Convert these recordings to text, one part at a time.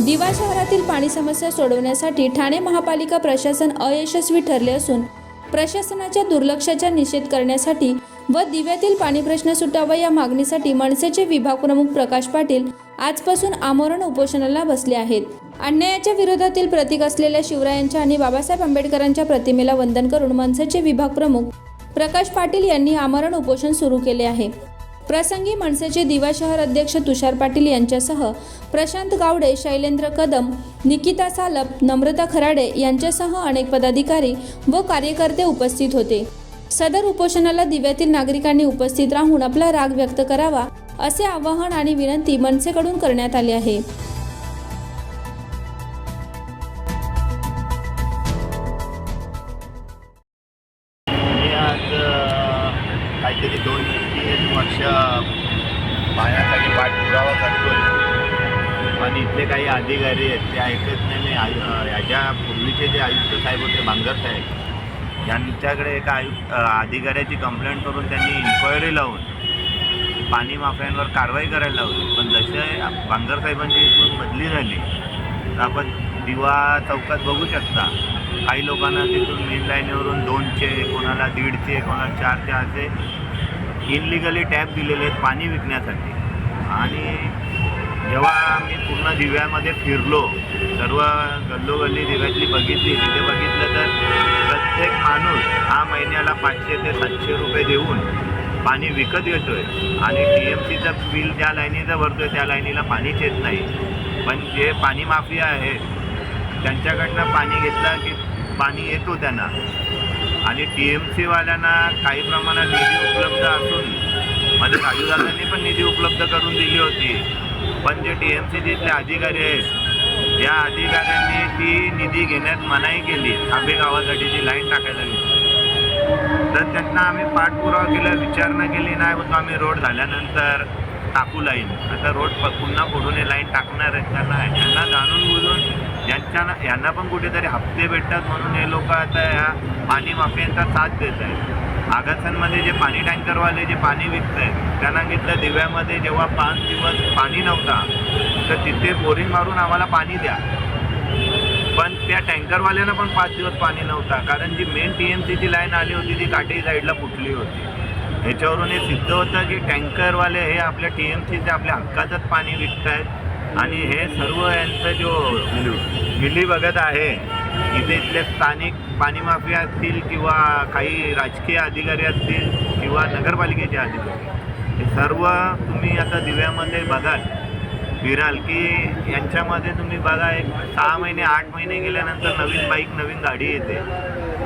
दिवा शहरातील पाणी समस्या सोडवण्यासाठी ठाणे महापालिका प्रशासन अयशस्वी ठरले असून प्रशासनाच्या दुर्लक्षाचा निषेध करण्यासाठी व दिव्यातील पाणी प्रश्न सुटावा या मागणीसाठी मनसेचे विभाग प्रमुख प्रकाश पाटील आजपासून आमरण उपोषणाला बसले आहेत. अन्यायाच्या विरोधातील प्रतीक असलेल्या शिवरायांच्या आणि बाबासाहेब आंबेडकरांच्या प्रतिमेला वंदन करून मनसेचे विभाग प्रमुख प्रकाश पाटील यांनी आमरण उपोषण सुरू केले आहे. प्रसंगी मनसेचे दिवा शहर अध्यक्ष तुषार पाटील यांच्यासह प्रशांत गावडे शैलेंद्र कदम निकिता सालप नम्रता खराडे यांच्यासह अनेक पदाधिकारी व कार्यकर्ते उपस्थित होते. सदर उपोषणाला दिव्यातील नागरिकांनी उपस्थित राहून आपला राग व्यक्त करावा असे आवाहन आणि विनंती मनसेकडून करण्यात आली आहे. पाण्यासाठी पाठपुरावा करतोय. पण इथले काही अधिकारी आहेत ते ऐकत नाही. आणि आयु याच्या पूर्वीचे जे आयुक्त साहेब होते बांगर साहेब यांच्याकडे एका आयुक्त अधिकाऱ्याची कंप्लेंट करून त्यांनी इन्क्वायरी लावून पाणी माफ्यांवर कारवाई करायला लावली. पण जसे बांगर साहेबांची इथून बदली झाली तर आपण दिवा चौकात बघू शकता. काही लोकांना तिथून मेन लाईनवरून दोनचे कोणाला दीडचे कोणाला चारचे असे इनलिगली टॅप दिलेले आहेत पाणी विकण्यासाठी. आणि जेव्हा मी पूर्ण दिव्यामध्ये फिरलो सर्व गल्लोगल्ली दिव्यातली बघितली तिथे बघितलं तर प्रत्येक माणूस हा महिन्याला पाचशे ते सातशे रुपये देऊन पाणी विकत घेतोय. आणि टी एम सीचं बिल ज्या लाईनीचं भरतो आहे त्या लाईनीला पाणीच येत नाही. पण जे पाणी माफिया आहेत त्यांच्याकडनं पाणी घेतलं की पाणी येतो त्यांना. आणि टी एम सीवाल्यांना काही प्रमाणात निधी उपलब्ध असून म्हणजे माझ्या राजूदादांनी पण निधी उपलब्ध करून दिली होती. पण जे टी एम सीचे इथले अधिकारी आहेत या अधिकाऱ्यांनी ती निधी घेण्यात मनाई केली. आंबे गावासाठी जी लाईन टाकायला गेली तर त्यांना आम्ही पाठपुरावा केला विचारणा केली. नाही म्हणतो आम्ही रोड झाल्यानंतर टाकू लाईन. आता रोड प- पुन्हा पुढून हे लाईन टाकणार आहेत त्यांना त्यांना जाणून बुजून ज्यांच्या यांना पण कुठेतरी हप्ते भेटतात म्हणून हे लोक आता या पाणी माफियांचा साथ देत आहेत. आगासांमध्ये जे पाणी टँकरवाले जे पाणी विकत आहेत त्यांना घेतलं दिव्यामध्ये जेव्हा पाच दिवस पाणी नव्हता तर तिथे बोरिंग मारून आम्हाला पाणी द्या. पण त्या टँकरवाल्यांना पण पाच दिवस पाणी नव्हता कारण जी मेन टी एम सीची लाईन आली होती ती काटेरी साईडला फुटली होती. ह्याच्यावरून हे सिद्ध होतं की टँकरवाले हे आपल्या टी एम सीचे आपल्या हक्काचंच पाणी विकत आहेत आणि हे सर्व यांचं जो मिली बघत आहे इथे इथले स्थानिक पाणी माफिया असतील किंवा काही राजकीय अधिकारी असतील किंवा नगरपालिकेचे अधिकारी हे सर्व तुम्ही आता दिव्यामध्ये बघाल. फिराल की यांच्यामध्ये तुम्ही बघा एक सहा महिने आठ महिने गेल्यानंतर नवीन बाईक नवीन गाडी येते.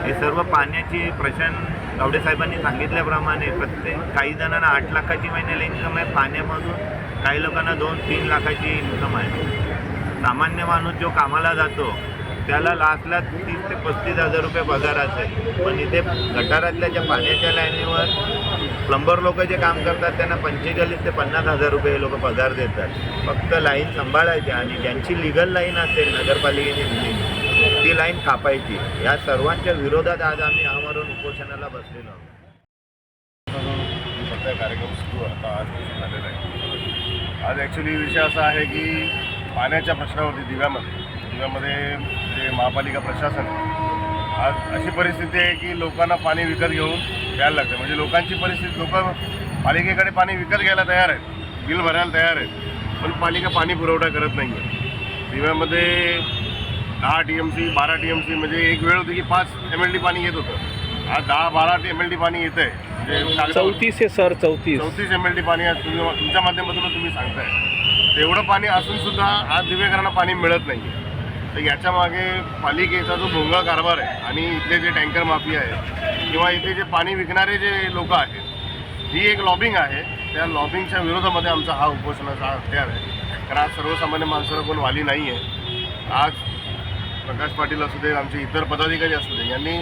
हे सर्व पाण्याची प्रशांत गावडे साहेबांनी सांगितल्याप्रमाणे प्रत्येक काही जणांना आठ लाखाची महिन्याला इन्कम आहे पाण्यामधून. काही लोकांना दोन तीन लाखाची इन्कम आहे. सामान्य माणूस जो कामाला जातो त्याला लास्टला तीस ते पस्तीस हजार रुपये पगार असेल पण इथे गटारातल्या ज्या पाण्याच्या लाईनीवर प्लंबर लोक जे काम करतात त्यांना पंचेचाळीस ते पन्नास हजार रुपये हे लोक पगार देतात. फक्त लाईन सांभाळायची आणि ज्यांची लिगल लाईन असेल नगरपालिकेची दिलेली ती लाईन कापायची. या सर्वांच्या विरोधात आज आम्ही आमरण उपोषणाला बसलेलो आहोत. कार्यक्रम सुरू आता आज झालेला आहे. आज ॲक्च्युली विषय असा आहे की पाण्याच्या प्रश्नावरती दिव्यामध्ये दिव्यामध्ये जे महापालिका प्रशासन आज अशी परिस्थिती आहे की लोकांना पाणी विकत घेऊन द्यायला लागतं म्हणजे लोकांची परिस्थिती लोक पालिकेकडे पाणी विकत घ्यायला तयार आहेत बिल भरायला तयार आहेत पण पालिका पाणी पुरवठा करत नाही आहे दिव्यामध्ये दहा टी एम सी बारा टी एम सी म्हणजे एक वेळ होती की पाच एम एल डी पाणी येत होतं. आज दहा बारा टी एम एल डी पाणी येतं आहे चौतीस आहे. सर चौतीस. चौतीस एम एल डी पाणी आज तुम्ही तुमच्या माध्यमातून तुम्ही सांगताय. तेवढं पाणी असून सुद्धा आज दिवेकरांना पाणी मिळत नाही तर याच्या मागे पालिकेचा जो भोंगा कारभार आहे आणि इथले जे टँकर माफिया आहे किंवा इथे जे पाणी विकणारे जे लोक आहेत ही एक लॉबिंग आहे. त्या लॉबिंगच्या विरोधामध्ये आमचा हा उपोषणाचा हत्यार आहे. कारण आज सर्वसामान्य माणसाला कोण वाली नाही आहे आज प्रकाश पाटील असू दे आमचे इतर पदाधिकारी असू दे यांनी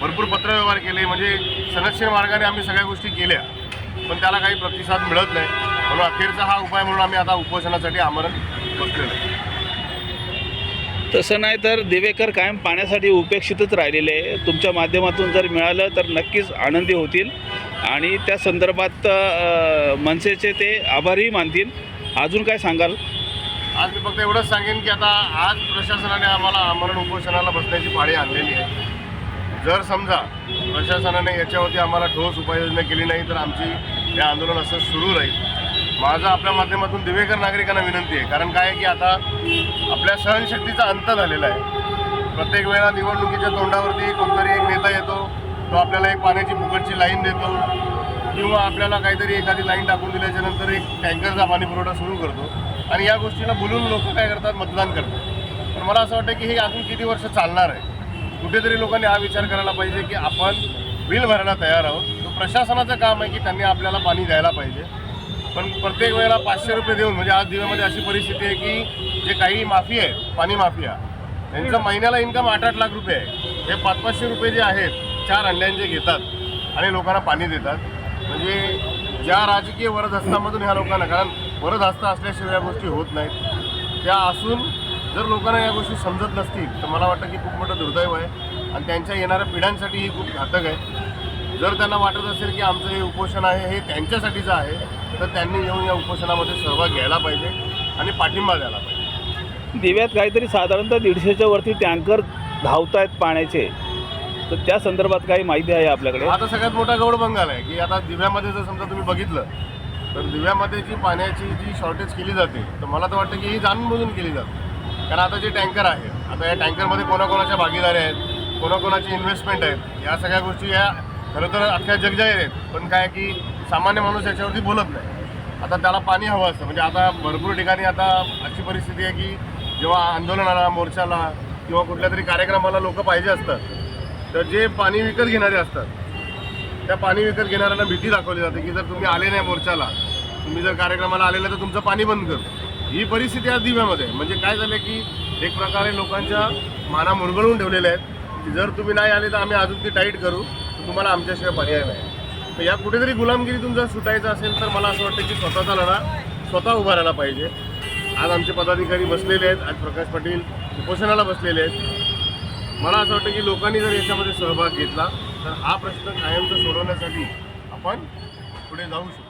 भरपूर पत्रव्यवहार केले म्हणजे सनदशीर मार्गाने आम्ही सगळ्या गोष्टी केल्या पण त्याला काही प्रतिसाद मिळत नाही. म्हणून अखेरचा हा उपाय म्हणून आम्ही आता उपोषणासाठी आमरण बसलेलो आहे. तसं नाही तर दिवेकर कायम पाण्यासाठी उपेक्षितच राहिलेले आहे. तुमच्या माध्यमातून जर मिळालं तर नक्कीच आनंदी होतील. आणि त्या संदर्भात मनसेचे ते आभारही मानतील. अजून काय सांगाल? आज मी फक्त एवढंच सांगेन की आता आज प्रशासनाने आम्हाला आमरण उपोषणाला बसण्याची पाळी आणलेली आहे. जर समजा प्रशासनाने याच्यावरती आम्हाला ठोस उपाययोजना केली नाही तर आमची हे आंदोलन असं सुरू राहील. माझं आपल्या माध्यमातून दिवेकर नागरिकांना विनंती आहे कारण काय आहे की आता आपल्या सहनशक्तीचा अंत झालेला आहे. प्रत्येक वेळा निवडणुकीच्या तोंडावरती कोणतरी एक नेता येतो तो आपल्याला एक पाण्याची फुकटची लाईन देतो किंवा आपल्याला काहीतरी एखादी लाईन टाकून दिल्याच्या नंतर एक टँकरचा पाणी पुरवठा सुरू करतो. आणि या गोष्टीला बोलून लोक काय करतात? मतदान करतात. पण मला असं वाटतं की हे अजून किती वर्ष चालणार आहे? कुठेतरी लोकांनी हा विचार करायला पाहिजे की आपण बिल भरायला तयार आहोत. तो प्रशासनाचं काम आहे की त्यांनी आपल्याला पाणी द्यायला पाहिजे. पण प्रत्येक वेळेला पाचशे रुपये देऊन म्हणजे आज दिव्यामध्ये अशी परिस्थिती आहे की जे काही माफी आहे पाणी माफिया त्यांचं महिन्याला इन्कम आठ आठ लाख रुपये आहे. हे पाच पाचशे रुपये जे आहेत चार अंड्यांचे घेतात आणि लोकांना पाणी देतात. म्हणजे ज्या राजकीय वरदहस्तामधून ह्या लोकांना कारण वरदहस्त असल्याशिवाय या गोष्टी होत नाहीत. त्या असून जर लोकांना या गोष्टी समजत नसतील तर मला वाटतं की खूप मोठं दुर्दैव आहे. आणि त्यांच्या येणाऱ्या पिढ्यांसाठी ही खूप घातक आहे. जर त्यांना वाटत असेल की आमचं हे उपोषण आहे हे त्यांच्यासाठीचं आहे तर त्यांनी येऊन या उपोषणामध्ये सहभाग घ्यायला पाहिजे आणि पाठिंबा द्यायला पाहिजे. दिव्यात काहीतरी साधारणतः दीडशेच्या वरती टँकर धावत आहेत पाण्याचे. तर त्या संदर्भात काही माहिती आहे आपल्याकडे? आता सगळ्यात मोठा गौड बंगाल आहे की आता दिव्यामध्ये जर समजा तुम्ही बघितलं तर दिव्यामध्ये जी पाण्याची जी शॉर्टेज केली जाते तर मला तर वाटतं की ही जाणून बुजून केली जाते. कारण आता जे टँकर आहे आता या टँकरमध्ये कोणाकोणाच्या भागीदारी आहेत कोणाकोणाची इन्व्हेस्टमेंट आहेत या सगळ्या गोष्टी या खरं तर अख्ख्या जगजाहीर आहेत. पण काय की सामान्य माणूस याच्यावरती बोलत नाही. आता त्याला पाणी हवं असतं. म्हणजे आता भरपूर ठिकाणी आता अशी परिस्थिती आहे की जेव्हा आंदोलनाला मोर्चाला किंवा कुठल्या तरी कार्यक्रमाला लोक पाहिजे असतात तर जे पाणी विकत घेणारे असतात त्या पाणी विकत घेणाऱ्यांना भीती दाखवली जाते की जर तुम्ही आले नाही मोर्चाला तुम्ही जर कार्यक्रमाला आलेला तर तुमचं पाणी बंद कर. ही परिस्थिती आज दिव्यामध्ये म्हणजे काय झालं की एक प्रकारे लोकांच्या माना मुरगळून ठेवलेल्या आहेत की जर तुम्ही नाही आले तर आम्ही अजून ती टाईट करू. तर तुम्हाला आमच्याशिवाय पर्याय नाही. तर या कुठेतरी गुलामगिरीतून जर सुटायचं असेल तर मला असं वाटतं की स्वतःचा लढा स्वतः उभा राहायला पाहिजे. आज आमचे पदाधिकारी बसलेले आहेत. आज प्रकाश पाटील उपोषणाला बसलेले आहेत. मला असं वाटतं की लोकांनी जर याच्यामध्ये सहभाग घेतला तर हा प्रश्न कायमचा सोडवण्यासाठी आपण पुढे जाऊ शकतो.